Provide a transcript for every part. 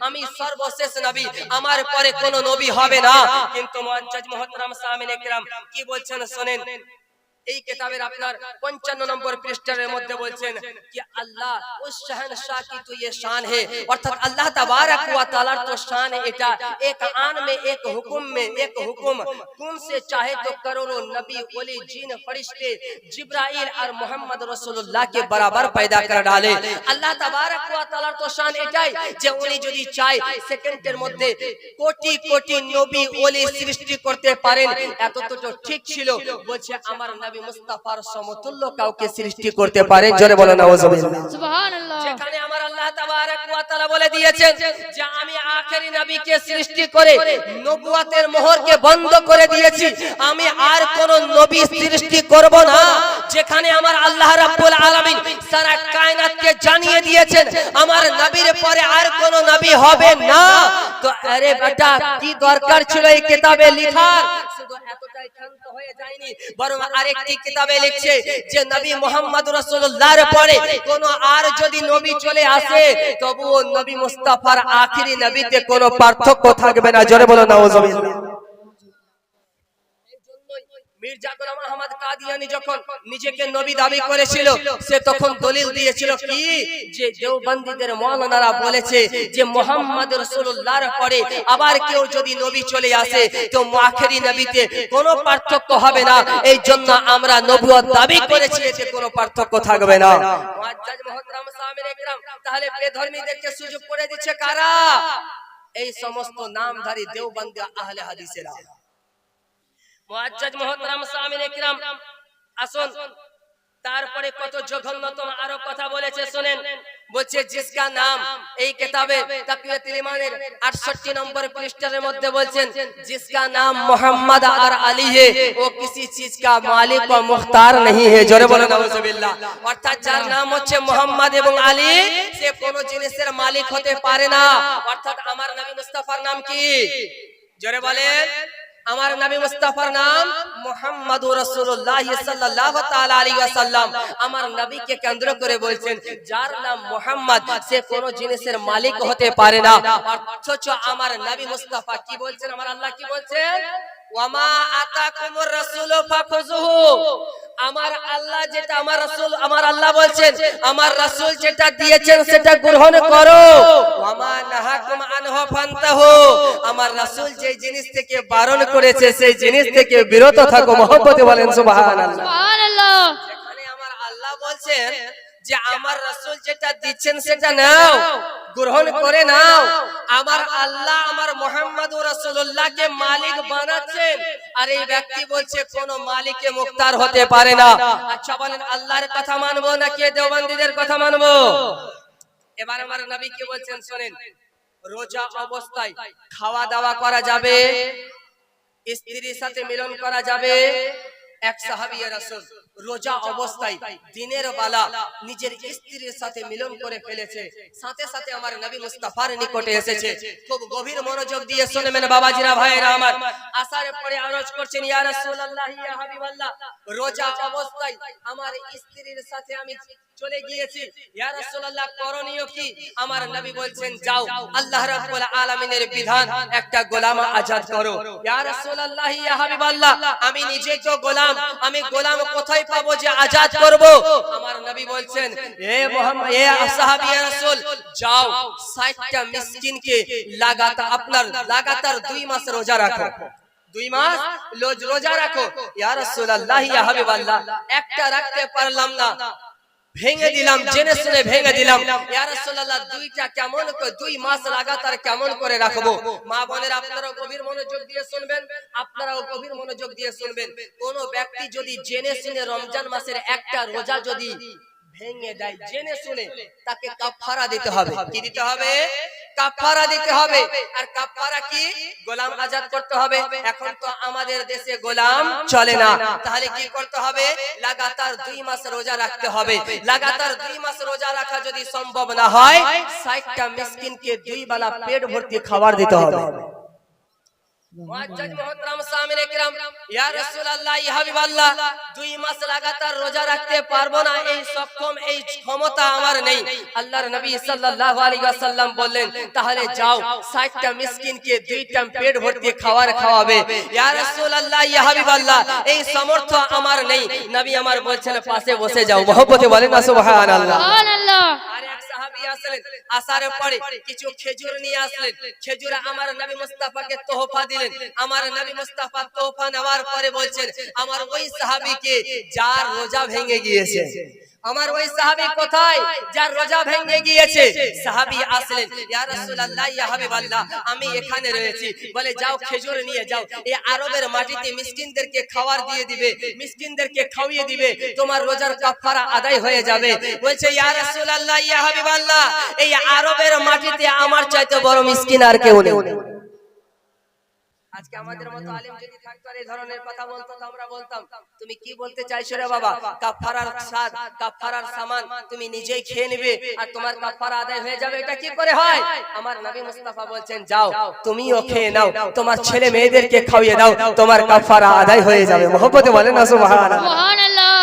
আমি সর্বশেষ নবী, আমার পরে কোন নবী হবে না। কিন্তু মুআজ্জাজ মুহতারাম সামিন কি বলছেন শুনেন। এই কিতাবের আপনার 55 নম্বর পৃষ্ঠার মধ্যে বলছেন कि अल्लाह उस शहनशाह की तो ये शान है अर्थात अल्लाह तबारक व तआला तो शान है এটা एक आन में एक हुक्म में एक हुक्म कौन से चाहे तो करोड़ों नबी वली जिन फरिश्ते जिब्राइल और मोहम्मद रसूलुल्लाह के बराबर पैदा कर डाले আল্লাহ তাবারক ওয়া তাআলার তো শান এটাই যে উনি যদি চায় সেকেন্ডের মধ্যে কোটি কোটি নবী ওলি সৃষ্টি করতে পারেন এত তো ঠিক ছিল বলছে আমার নবী মুস্তাফার সমতুল্য কাউকে সৃষ্টি করতে পারে জোরে বলে নাউজুবিল্লাহ সুবহানাল্লাহ। যেখানে আমার আল্লাহ তাবারক ওয়া তাআলা বলে দিয়েছেন যে আমি আখেরি নবীকে সৃষ্টি করে নবুয়াতের মোহরকে বন্ধ করে দিয়েছি। আমি আর কোন নবী সৃষ্টি করব না। যেখানে আমার আল্লাহ রাব্বুল আলামিন সারা কায়নাতকে জানিয়ে দিয়েছেন আমার নবীর পরে আর কোন নবী হবে না। তো আরে বেটা কি দরকার ছিল এই কিতাবে লেখার? শুধু এতটাই ক্ষান্ত হয়ে যায়নি বরং আরেকটি কিতাবে লিখছে যে নবী মোহাম্মদ রসুল্লাহর পরে কোন আর যদি নবী চলে আসে তবুও নবী মুস্তাফার আখিরি নবীতে কোনো পার্থক্য থাকবে না। জোরে বলো নাউজুবিল্লাহ। পরে আবার কেউ যদি নবী চলে আসে কোনো পার্থক্য হবে না। এই জন্য আমরা নবুয়ত দাবি করেছি, এতে কোনো পার্থক্য থাকবে না। তাহলে সুযোগ করে দিচ্ছে কারা? এই সমস্ত নামধারী দেওবন্দি আহলে হাদিসেরা। তারপরে কত জঘন্যতম আরও কথা বলেছে, শোনেন। বলছে জিসকা নাম, এই কেতাবে আটষট্টি নম্বর পৃষ্ঠের মধ্যে বলছেন জিসকা নাম মোহাম্মদ আর আলী হে, ও কিছু চিজ কা মালিক বা মুখতার নেই হে। জোরে বলেন অর্থাৎ যার নাম হচ্ছে মোহাম্মদ এবং আলী, সে কোনো জিনিসের মালিক হতে পারে না। অর্থাৎ আমার নবী মুস্তাফার নাম কি? জোরে বলেন। আমার নবী মুস্তাফার নাম মুহাম্মাদুর রাসূলুল্লাহ সাল্লাল্লাহু তাআলা আলাইহি ওয়াসাল্লাম। আমার নবীকে কেন্দ্র করে বলছেন, যার নাম মুহাম্মদ, সে কোন জিনিসের মালিক হতে পারে না। অথচ আমার নবী মুস্তাফা কি বলছেন? আমার আল্লাহ কি বলছেন? ওয়ামা আতাকুমুর রাসূলু ফাখুযুহু। আমার আল্লাহ যেটা আমার রাসূল আমার আল্লাহ বলছেন আমার রাসূল যেটা দিয়েছেন সেটা গ্রহণ করো। ওয়ামা নাহাকুম আনহু ফান্তাহু। আমার রাসূল যে জিনিস থেকে বারণ করেছে সেই জিনিস থেকে বিরত থাকো মহব্বতে বলেন সুবহানাল্লাহ। সুবহানাল্লাহ। যেখানে আমার আল্লাহ বলছেন যে আমার রাসূল যেটা দিচ্ছেন সেটা নাও গ্রহণ করে নাও। আমার আল্লাহ আমার মোহাম্মদুর রাসূলুল্লাহকে মালিক বানাচ্ছেন। আর এই ব্যক্তি বলছে কোন মালিকে মুক্তার হতে পারে না। আচ্ছা বলেন আল্লাহর কথা মানবো নাকি দেওবন্দীদের কথা মানবো? এবার আমার নবী কি বলছেন শুনেন রোজা অবস্থায় খাওয়া দাওয়া করা যাবে স্ত্রীর সাথে মিলন করা যাবে এক সাহাবিয়া রাসূল। রোজা অবস্থায় দিনের বেলা নিজের স্ত্রীর সাথে মিলন করে ফেলেছে। সাথে সাথে আমার নবী মুস্তাফার নিকটে এসেছে। খুব গভীর মনোযোগ দিয়ে শুনবেন বাবাজিরা ভাইরা আমার আসার পরে আরজ করছেন ইয়া রাসূলুল্লাহ ইয়া হাবিবাল্লাহ রোজা অবস্থায় আমার স্ত্রীর সাথে আমি চলে গিয়েছি। ইয়া রাসূলুল্লাহ করণীয় কি? আমার নবী বলছেন যাও আল্লাহ রাব্বুল আলামিনের বিধান একটা গোলাম আজাদ করো। ইয়া রাসূলুল্লাহ ইয়া হাবিবাল্লাহ আমি নিজে তো গোলাম আমি গোলাম কোথায় পাবো যে আজাদ করব। আমার নবী বলছেন হে মোহাম্মদ হে সাহাবী রাসূল যাও 60টা মিসকিনকে লাগাতার আপনার লাগাতার দুই মাস রোজা রাখো। দুই মাস রোজা রাখো। ইয়া রাসূলুল্লাহ ইয়া হাবিবাল্লাহ। একটা রাখতে পারলাম না। ভেঙে দিলাম জেনে শুনে ভেঙে দিলাম। ইয়া রাসূলুল্লাহ দুইটা কেমন করে দুই মাস লাগাতার কেমন করে রাখব? মা বোনের আপনারাও গভীর মনোযোগ দিয়ে শুনবেন আপনারাও গভীর মনোযোগ দিয়ে শুনবেন। কোন ব্যক্তি যদি জেনে শুনে রমজান মাসের একটা রোজা যদি ভেঙে দেয় জেনে শুনে তাকে কাফারা দিতে হবে। কি দিতে হবে? কাফারা দিতে হবে? আর কাফারা কি? গোলাম আজাদ করতে হবে। এখন তো আমাদের দেশে গোলাম চলে না। তাহলে কি করতে হবে? লাগাতার দুই মাস রোজা রাখতে হবে। লাগাতার দুই মাস রোজা রাখা যদি সম্ভব না হয় ষাটটা মিসকিনকে দুই বেলা পেট ভর্তি খাবার দিতে হবে। মুআজ্জাজ মুহতারাম সামিনে কিরাম ইয়া রাসূলুল্লাহ ইয়া হাবিবাল্লাহ দুই মাস লাগাতার রোজা রাখতে পারব না এই সক্ষম এই ক্ষমতা আমার নেই। আল্লাহর নবী সাল্লাল্লাহু আলাইহি ওয়াসাল্লাম বললেন তাহলে যাও 60টা মিসকিনকে দুই টাইম পেট ভর্তি খাবার খাওয়াবে। ইয়া রাসূলুল্লাহ ইয়া হাবিবাল্লাহ এই সামর্থ্য আমার নেই। নবী আমার বলছেন পাশে বসে যাও মহব্বতে বলেন না সুবহানাল্লাহ। সুবহানাল্লাহ। আর এক সাহাবী আসলেন আসার পরে কিছু খেজুর নিয়ে আসলেন। খেজুর আমার নবী মুস্তাফাকে তোহফা দিলেন। আমার নবী মুস্তাফা তোহফা নেওয়ার পরে বলছেন আমার ওই সাহাবিকে যার রোজা ভেঙে গিয়েছে আমার ওই সাহাবী কোথায়? যার রোজা ভেঙে গিয়েছে। সাহাবী আসলেন ইয়া রাসূলুল্লাহ ইয়া হাবিবাল্লাহ আমি এখানে রয়েছি। বলে যাও খেজুর নিয়ে যাও। এই আরবের মাটিতে মিসকিনদেরকে খাবার দিয়ে দিবে। মিসকিনদেরকে খাওয়িয়ে দিবে। তোমার রোজার কাফারা আদায় হয়ে যাবে। বলছে ইয়া রাসূলুল্লাহ ইয়া হাবিবাল্লাহ। এই আরবের মাটিতে আমার চাইতে বড় মিসকিন আর কেউ নেই। আজকে আমাদের মতো আলেম যদি থাকতো এই ধরনের কথা বলতো আমরা বলতাম, তুমি কি বলতে চাইছো রে বাবা? কাফারার সামান, তুমি নিজেই খেয়ে নেবে আর তোমার কাফারা আদায় হয়ে যাবে, এটা কি করে হয়? আমার নবী মুস্তাফা বলছেন, যাও, তুমিও খেয়ে নাও, তোমার ছেলে মেয়েদেরকে খাওয়িয়ে দাও, তোমার কাফারা আদায় হয়ে যাবে। মহব্বতে বলেন না, সুবহানাল্লাহ। সুবহানাল্লাহ।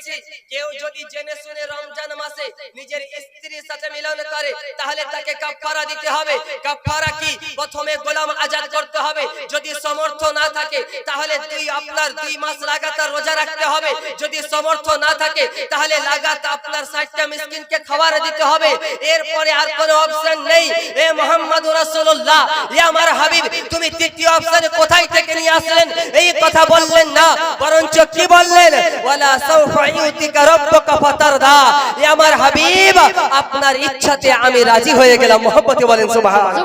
বিধান কেউ যদি জেনে শুনে রমজান মাসে নিজের স্ত্রীর সাথে মিলন করে, তাহলে তাকে কাফারা দিতে হবে। কাফারা কি? প্রথমে গোলাম আজাদ করতে হবে। যদি সমর্থ না থাকে, তাহলে দুই আপনার দুই মাস লাগাতার রোজা রাখতে হবে। যদি সমর্থ না থাকে, তাহলে লাগাতার আপনার ষাটটা মিসকিনকে খাবার দিতে হবে। এরপরে আর কোনো অপশন নেই। এ মোহাম্মদ রাসূলুল্লাহ, এ আমার হাবিব, তুমি তৃতীয় অপশন কোথায় থেকে নিয়ে আসলেন? এই কথা বললেন না, বরঞ্চ কি বললেন? ওয়ালা সাউফা আমার হাবিব আপনার ইচ্ছাতে আমি রাজি হয়ে গেলাম। মহব্বতে বলেন সুবহানাল্লাহ।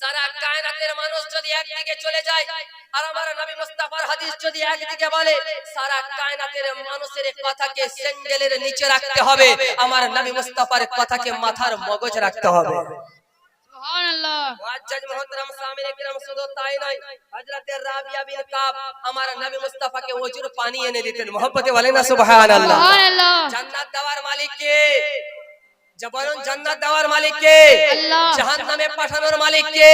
সারা কায়নাতের মানুষ যদি একদিকে চলে যায় আর আমার নবী মুস্তাফার হাদিস যদি একদিকে বলে সারা কায়নাতের মানুষের কথাকে স্যান্ডেলের নিচে রাখতে হবে আমার নবী মুস্তাফার কথাকে মাথার মগজ রাখতে হবে। পানি এনে দিতেন। মহব্বতে বলেন না সুবহানাল্লাহ। সুবহানাল্লাহ। জান্নাত দেওয়ার মালিক কে? বলুন জান্নাত দেওয়ার মালিক কে জাহান্নামে পাঠানোর মালিক কে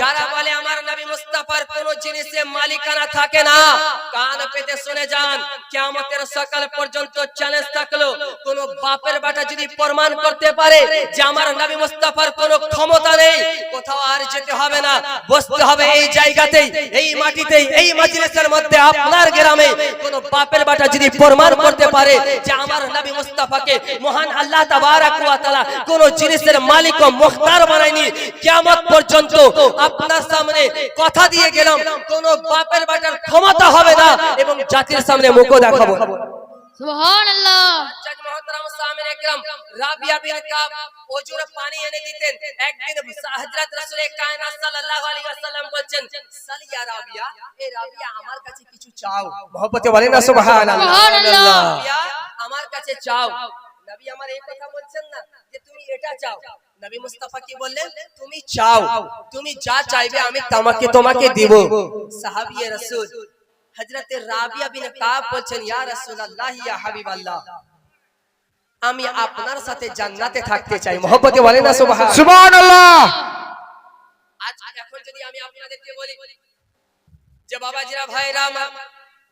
যারা বলে আমার নবী মুস্তাফার কোন জিনিসে মালিকানা থাকে না কান পেতে শুনে যান কিয়ামতের সকাল পর্যন্ত চ্যালেঞ্জ থাকল। কোন বাপের বাটা যদি প্রমাণ করতে পারে যে আমার নবী মুস্তাফার কোন ক্ষমতা নেই কোথাও আর যেতে হবে না। বসতে হবে এই জায়গাতেই, এই মাটিতেই, এই মাজলিসের মধ্যে, আপনার গ্রামে। কোন বাপের বেটা যদি প্রমাণ করতে পারে যে আমার নবী মুস্তাফাকে মহান আল্লাহ তাবারাক ওয়া তাআলা কোন জিনিসের মালিক ও মুখতার বানায়নি, কিয়ামত পর্যন্ত আপনার সামনে কথা দিয়ে গেলাম, কোন বাপের বাটার ক্ষমতা হবে না এবং জাতির সামনে মুখও দেখাবো না। সুবহানাল্লাহ হজ্জাজ মুহতারাম সামিনে একরাম রাবিয়া বিন কাব ওজুর পানি এনে দিতেন একদিন হযরত রাসূল কায়নাত সাল্লাল্লাহু আলাইহি ওয়াসাল্লাম বলছেন সাল ইয়া রাবিয়া এ রাবিয়া আমার কাছে কিছু চাও মহব্বতে বলেন না সুবহানাল্লাহ সুবহানাল্লাহ। রাবিয়া আমার কাছে চাও নবী আমার এই কথা বলছেন না যে তুমি এটা চাও নবী মুস্তাফা কি বললেন তুমি চাও তুমি যা চাইবে আমি তোমাকে তোমাকে দিব সাহাবিয়ে রাসূল হযরতে রাবিয়া বিন কাব বলছেন ইয়া রাসূলুল্লাহ ইয়া হাবিবাল্লাহ। আমি আপনার সাথে জান্নাতে থাকতে চাই। মহব্বতে বলেন না সুবহান সুবহানাল্লাহ। আজ এখন যদি আমি আপনাদেরকে বলি যে বাবাজিরা ভাইরা আমার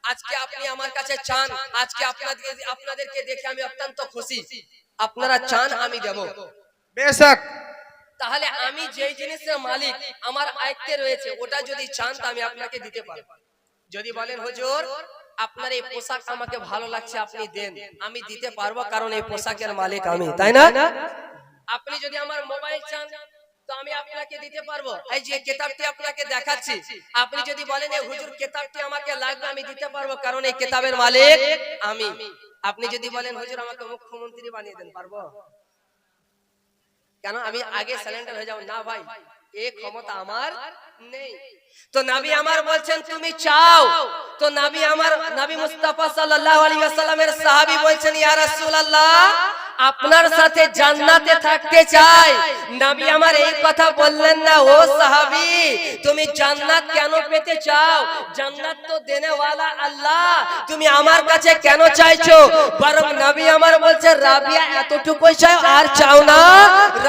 আজকে আপনি আমার কাছে চান আজকে আপনাদেরকে আপনাদেরকে দেখে আমি অত্যন্ত খুশি। আপনারা চান আমি দেব। বেশক। তাহলে আমি যেই জিনিসের মালিক আমার আয়ত্তে রয়েছে ওটা যদি চান তা আমি আপনাকে দিতে পারব। যদি বলেন হুজুর আপনার এই পোশাক আমাকে ভালো লাগছে আপনি দেন। আমি দিতে পারব কারণ এই পোশাকের মালিক আমি তাই না? আপনি যদি আমার মোবাইল চান তো আমি আপনাকে দিতে পারব। এই যে কেতাবটি আপনাকে দেখাচ্ছি আপনি যদি বলেন এই হুজুর কেতাবটি আমাকে লাগবে আমি দিতে পারব কারণ এই কেতাবের মালিক আমি। আপনি যদি বলেন হুজুর আমাকে মুখ্যমন্ত্রী বানিয়ে দেন পারব? কেন? আমি আগে সিলিন্ডার হয়ে যাব। না ভাই এই ক্ষমতা আমার তো নবী আমার বলছেন, তুমি চাও? তো নবী আমার, নবী মুস্তাফা সাল্লাল্লাহু আলাইহি ওয়াসাল্লামের সাহাবী বলছেন, ইয়া রাসূলুল্লাহ, আপনার সাথে জান্নাতে থাকতে চাই। নবী আমার এই কথা বললেন না, ও সাহাবী, তুমি জান্নাত কেন পেতে চাও? জান্নাত তো দেনে ওয়ালা আল্লাহ, তুমি আমার কাছে কেন চাইছো? বরং নবী আমার বলছে, রাবিয়া এতটুকু চাও, আর চাও না।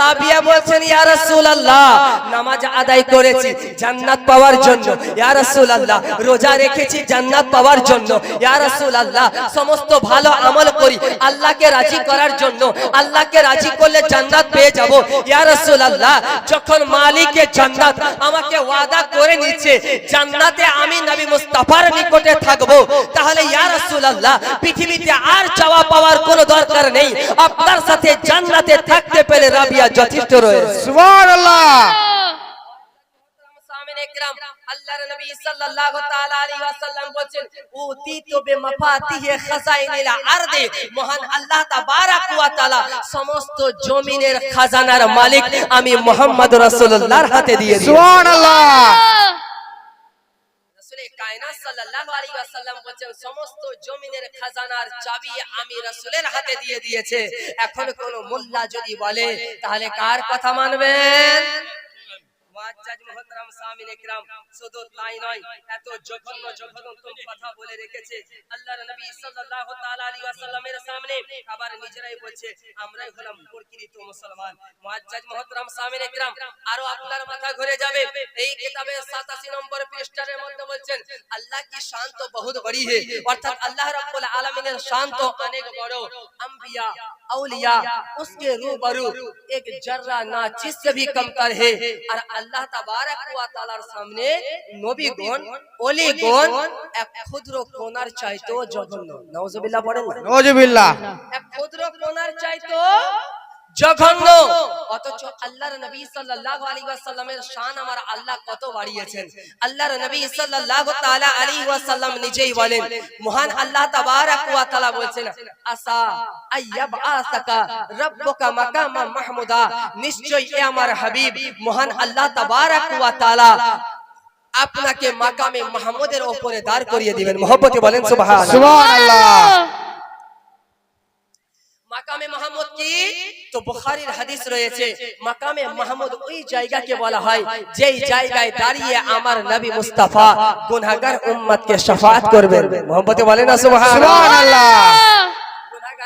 রাবিয়া বলছেন, ইয়া রাসূলুল্লাহ, নামাজ আদায় করেছি। জান্নাত পাওয়ার জন্য। ইয়া রাসূলুল্লাহ, রোজা রেখেছি জান্নাত পাওয়ার জন্য। ইয়া রাসূলুল্লাহ, সমস্ত ভালো আমল করি। আল্লাহকে রাজি করার জন্য। আল্লাহকে রাজি করলে জান্নাত পেয়ে যাব। ইয়া রাসূলুল্লাহ, যখন মালিকে জান্নাত আমাকে ওয়াদা করে নিচ্ছে, জান্নাতে আমি নবী মুস্তাফার নিকটে থাকব, তাহলে ইয়া রাসূলুল্লাহ, পৃথিবীতে আর চাওয়া পাওয়ার কোনো দরকার নেই। আপনার সাথে জান্নাতে থাকতে পেলে রাবিয়া যথেষ্ট রয়েছে। সুবহানাল্লাহ। আল্লাহর নবী সাল্লাল্লাহু তাআলা আলাইহি ওয়াসাল্লাম বলেন উতিতু বিমাফাতিহি খাজাইনিল আরদি। মহান আল্লাহ তাবারাক ওয়া তাআলা সমস্ত জমিনের খাজানার মালিক আমি মুহাম্মদ রাসূলুল্লাহর হাতে দিয়ে দিয়েছি। সুবহানাল্লাহ। সাল্লাল্লাহু আলাইহি ওয়াসাল্লাম বলেন সমস্ত জমিনের খাজানার চাবি আমি রাসূলের হাতে দিয়ে দিয়েছে। এখন কোন মোল্লা যদি বলে তাহলে কার কথা মানবেন? মুআজ্জাজ মুহতারাম সামিন ইকরাম শুধু তাই নয় এত জঘন্য জঘন্য কথা বলে রেখেছে আল্লাহর নবী সাল্লাল্লাহু তাআলা আলাইহি ওয়াসাল্লামের সামনে আবার নিজেরাই বলছে আমরাই হলাম প্রকৃত মুসলমান মুআজ্জাজ মুহতারাম সামিন ইকরাম আরো আপনার মাথা ঘুরে যাবে এই কিতাবের 87 নম্বর পৃষ্ঠার মধ্যে বলছেন আল্লাহ কি শান তো বহুত বড়ি হে অর্থাৎ আল্লাহ রাব্বুল আলামিনের শান তো অনেক বড় अंबिया औलिया उसके रूबरू एक जर्रा ना चीज से भी कमतर है और আল্লাহ তাবার ওয়া তাআলার সামনে নবীগণ অলিগণ এক ক্ষুদ্র কোনার চাইতো জঘন্য। নজবিল্লা পড়েন নজবিল্লা এক ক্ষুদ্র কোনার চাইতো জঘন্য। অথচ আল্লাহর নবী সাল্লাল্লাহু আলাইহি ওয়াসাল্লামের শান আমার আল্লাহ কত বাড়িয়েছেন। আল্লাহর নবী সাল্লাল্লাহু তাআলা আলাইহি ওয়াসাল্লাম নিজেই বলেন মহান আল্লাহ তাবারাক ওয়া তাআলা বলছেন আসা আইয়াব আসাকা রব্বুকা মাকামা মাহমুদা। নিশ্চয়ই এ আমার হাবিব মহান আল্লাহ তাবারাক ওয়া তাআলা আপনাকে মাকামে মাহমুদের উপরে দাঁড় করিয়ে দিবেন। মহব্বতে বলেন সুবহানাল্লাহ। সুবহানাল্লাহ। মাকামে মাহমুদ কি? তো বুখারীর হাদিস রয়েছে মাকামে মাহমুদ ওই জায়গাকে বলা হয় যেই জায়গায় দাঁড়িয়ে আমার নবী মুস্তাফা গুনাহগার উম্মতকে শাফাআত করবেন। মোহাম্মদে বলেন সুবহানাল্লাহ।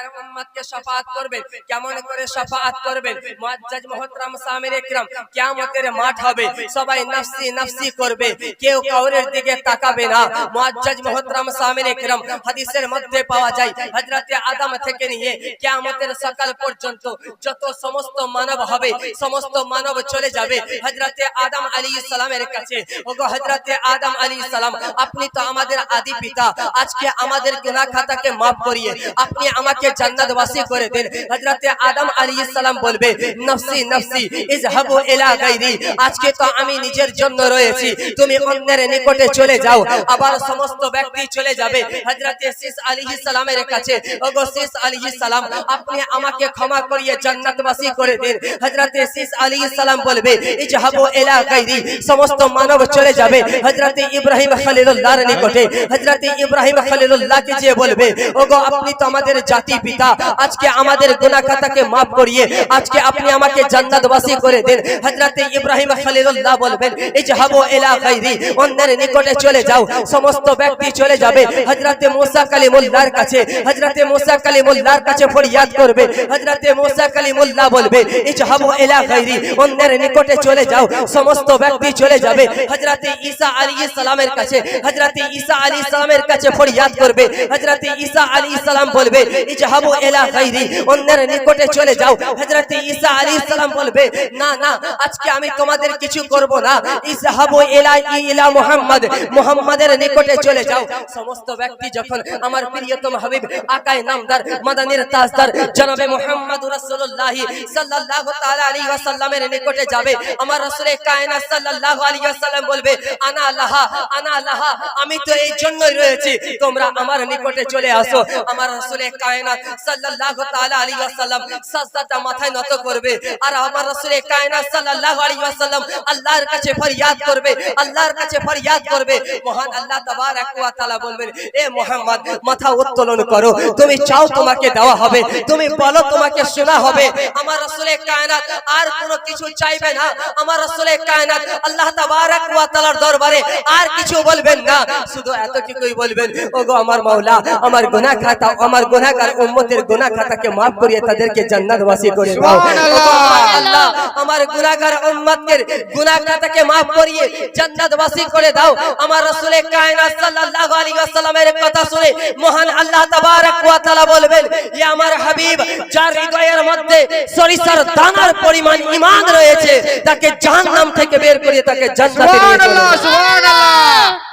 গুনাহগার উম্মতকে শাফাআত করবেন। কেমন করে শাফাআত করবেন? মুআজ্জাজ মুহতারাম সামির ইকরাম কিয়ামতের মাঠ হবে। সবাই নফসি নফসি করবে। কেউ কাউরের দিকে তাকাবে না। মুআজ্জাজ মুহতারাম সামির ইকরাম হাদিসের মধ্যে পাওয়া যায় হযরতে আদম থেকে নিয়ে কিয়ামতের সকাল পর্যন্ত যত সমস্ত মানব হবে সমস্ত মানব চলে যাবে। হযরতে আদম আলাইহিস সালামের কাছে। ওগো হযরতে আদম আলাইহিস সালাম আপনি তো আমাদের আদি পিতা। আজকে আমাদের গুনাহ খাতাকে maaf করিয়ে আপনি আমাকে জান্নাতবাসী করে দেন। হযরতে আদম আলাইহিস সালাম বলবে, নফসি নফসি, ইযহাবু ইলা গায়রি, আজকে তো আমি নিজের জন্য রয়েছি। তুমি অন্যের নিকটে চলে যাও, আবার সমস্ত ব্যক্তি চলে যাবে। হযরতে সিস আলাইহিস সালামের কাছে, ওগো সিস আলাইহিস সালাম, আপনি আমাকে ক্ষমা করিয়ে জান্নাতবাসী করে দিন। হযরতে সিস আলাইহিস সালাম বলবে, ইযহাবু ইলা গায়রি, সমস্ত মানব চলে যাবে। হযরতে ইব্রাহিম খলিলুল্লাহর নিকটে, হযরতে ইব্রাহিম খলিলুল্লাহকে যে বলবে, ওগো, আপনি তো আমাদের জাতি পিতা, আজকে আমাদের গুনাহ খাতাকে maaf করিয়ে, আজকে আপনি আমাকে জান্নাতবাসী করে দেন। হযরতে ইব্রাহিম খলিলুল্লাহ বলবেন, ইজহাবু ইলা গায়রি অন্যের নিকটে চলে যাও, সমস্ত ব্যক্তি চলে যাবে। হযরতে মুসা কালিমুল্লাহর কাছে, হযরতে মুসা কালিমুল্লাহর কাছে ফরিয়াদ করবে। হযরতে মুসা কালিমুল্লাহ বলবে, ইজহাবু ইলা গায়রি অন্যের নিকটে চলে যাও, সমস্ত ব্যক্তি চলে যাবে। হযরতে ঈসা আলাইহিস সালামের কাছে, হযরতে ঈসা আলাইহিস সালামের কাছে ফরিয়াদ করবে। হযরতে ঈসা আলাইহিস সালাম বলবে ইজহাবু ইলা গায়রি অন্যের নিকটে চলে যাও হযরতে ঈসা আলাইহিস সালাম বলবে না না আজকে আমি তোমাদের কিছু করব না ইজহাবু ইলা ইলা মুহাম্মদ মুহাম্মাদের নিকটে চলে যাও সমস্ত ব্যক্তি যখন আমার প্রিয়তম হাবিব আকায় নামদার মাদানির তাজদার জনাবে মুহাম্মদ রাসূলুল্লাহ সাল্লাল্লাহু তাআলা আলাইহি ওয়াসাল্লামের নিকটে যাবে আমার রাসূলে কায়নাত সাল্লাল্লাহু আলাইহি ওয়াসাল্লাম বলবে আনা লাহা আনা লাহা আমি তো এই জন্যই রয়েছি তোমরা আমার নিকটে চলে আসো আমার রাসূলে কায়নাত সাল্লাল্লাহু তাআলা আলাইহি ওয়াসাল্লাম সাজদাটা মাথায় নত করবে। আর আমার রাসূল কায়নাত সাল্লাল্লাহু আলাইহি ওয়াসাল্লাম আল্লাহর কাছে ফরিয়াদ করবে, আল্লাহর কাছে ফরিয়াদ করবে। মহান আল্লাহ তাবারক ওয়া তাআলা বলবেন, এ মুহাম্মদ, মাথা উত্তোলন করো। তুমি চাও তোমাকে দেওয়া হবে, তুমি বলো তোমাকে শোনা হবে। আমার রাসূলের কায়নাত আর কোনো কিছু চাইবে না। আমার রাসূলের কায়নাত আল্লাহ তাবারক ওয়া তাআলার দরবারে আর কিছু বলবেন না। শুধু এতটুকুই বলবেন, ওগো আমার মাওলা, আমার গুনাহ খাতা আমার গুনাহগার উম্মতের গুনাহ খাতাকে maaf করিয়ে তাদেরকে জান্নাতবাসী করে দাও। আমার আল্লাহ আমার গুনাহগার উম্মতের গুনাহ খাতাকে maaf করিয়ে জান্নাতবাসী করে দাও। আমার রাসূলের কায়নাত সাল্লাল্লাহু আলাইহি ওয়াসাল্লামের কথা শুনে মহান আল্লাহ তাবারক ওয়া তাআলা বলবেন ইয়া আমার হাবিব যার হৃদয়ের মধ্যে সরিষার দানার পরিমাণ ঈমান রয়েছে তাকে জাহান্নাম থেকে বের করে তাকে জান্নাতে নিয়ে চলে সুবহানাল্লাহ সুবহানাল্লাহ।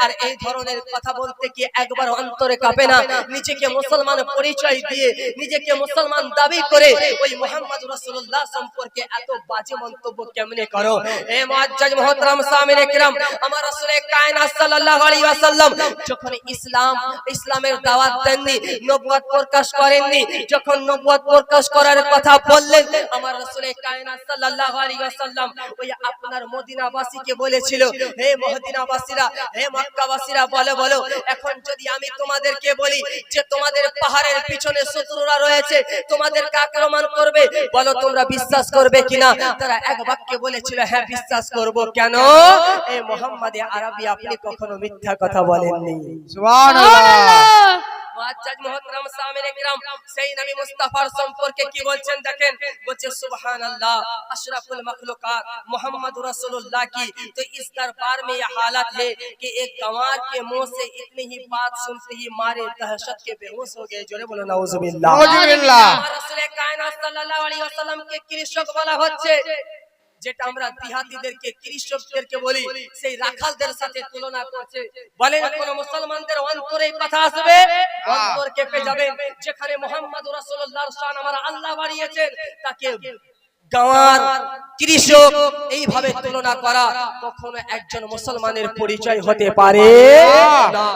আর এই ধরনের কথা বলতে একবার অন্তরে কাঁপে না, নিজেকে মুসলমান পরিচয় দিয়ে, নিজেকে মুসলমান দাবি করে ওই মুহাম্মদ সম্পর্কে এত বাজে মন্তব্য কেমনে করো? আমার যখন ইসলাম ইসলামের দাওয়াত দেননি নবুয়ত প্রকাশ করেননি। যখন নবুয়ত প্রকাশ করার কথা বললেন, আমার রাসূলে কায়নাত সাল্লাল্লাহু আলাইহি ওয়াসাল্লাম ওই আপনার মদিনাবাসীকে বলেছিল, হে মদিনাবাসীরা, হে মক্কাবাসীরা, বলে, বলো, এখন যদি আমি তোমাদেরকে বলি যে তোমাদের পাহাড়ের পিছনে শত্রুরা রয়েছে তোমাদেরকে আক্রমণ করবে? বলো, তোমরা বিশ্বাস করবে কিনা? তারা এক বাক্যে বলেছিল হ্যাঁ বিশ্বাস করব। কেন? এই মোহাম্মদে আরবি আপনি কখনো মিথ্যা কথা বলেননি। সুবহানাল্লাহ। মুআজ্জাজ মুহতারাম সামিনে কিরাম সেই নবী মুস্তাফার সম্পর্কে কি বলছেন দেখেন বলছে সুবহানাল্লাহ अशरफुल मखलूकात मोहम्मद रसूलुल्लाह की तो इस दरबार में यह हालत है कि एक गंवार के मुंह से इतनी ही बात सुनते ही मारे दहशत के बेहोश हो गए जोरे बोलो नाउजुबिल्लाह নাউজুবিল্লাহ আমার রাসূলের কায়নাত সাল্লাল্লাহু আলাইহি ওয়াসাল্লামকে কৃষক বলা হচ্ছে যেটা আমরা দিহাতিদেরকে কৃষকদেরকে বলি সেই রাখালদের সাথে তুলনা করছে। বলেন কোন মুসলমানদের অন্তরে কথা আসবে? অন্তর কেঁপে যাবে যেখানে মোহাম্মদ রাসূলুল্লাহর শান আমার আল্লাহ বাড়িয়েছেন তাকে গাওয়ার কৃষক এইভাবে তুলনা করা কখনো একজন মুসলমানের পরিচয় হতে পারে? না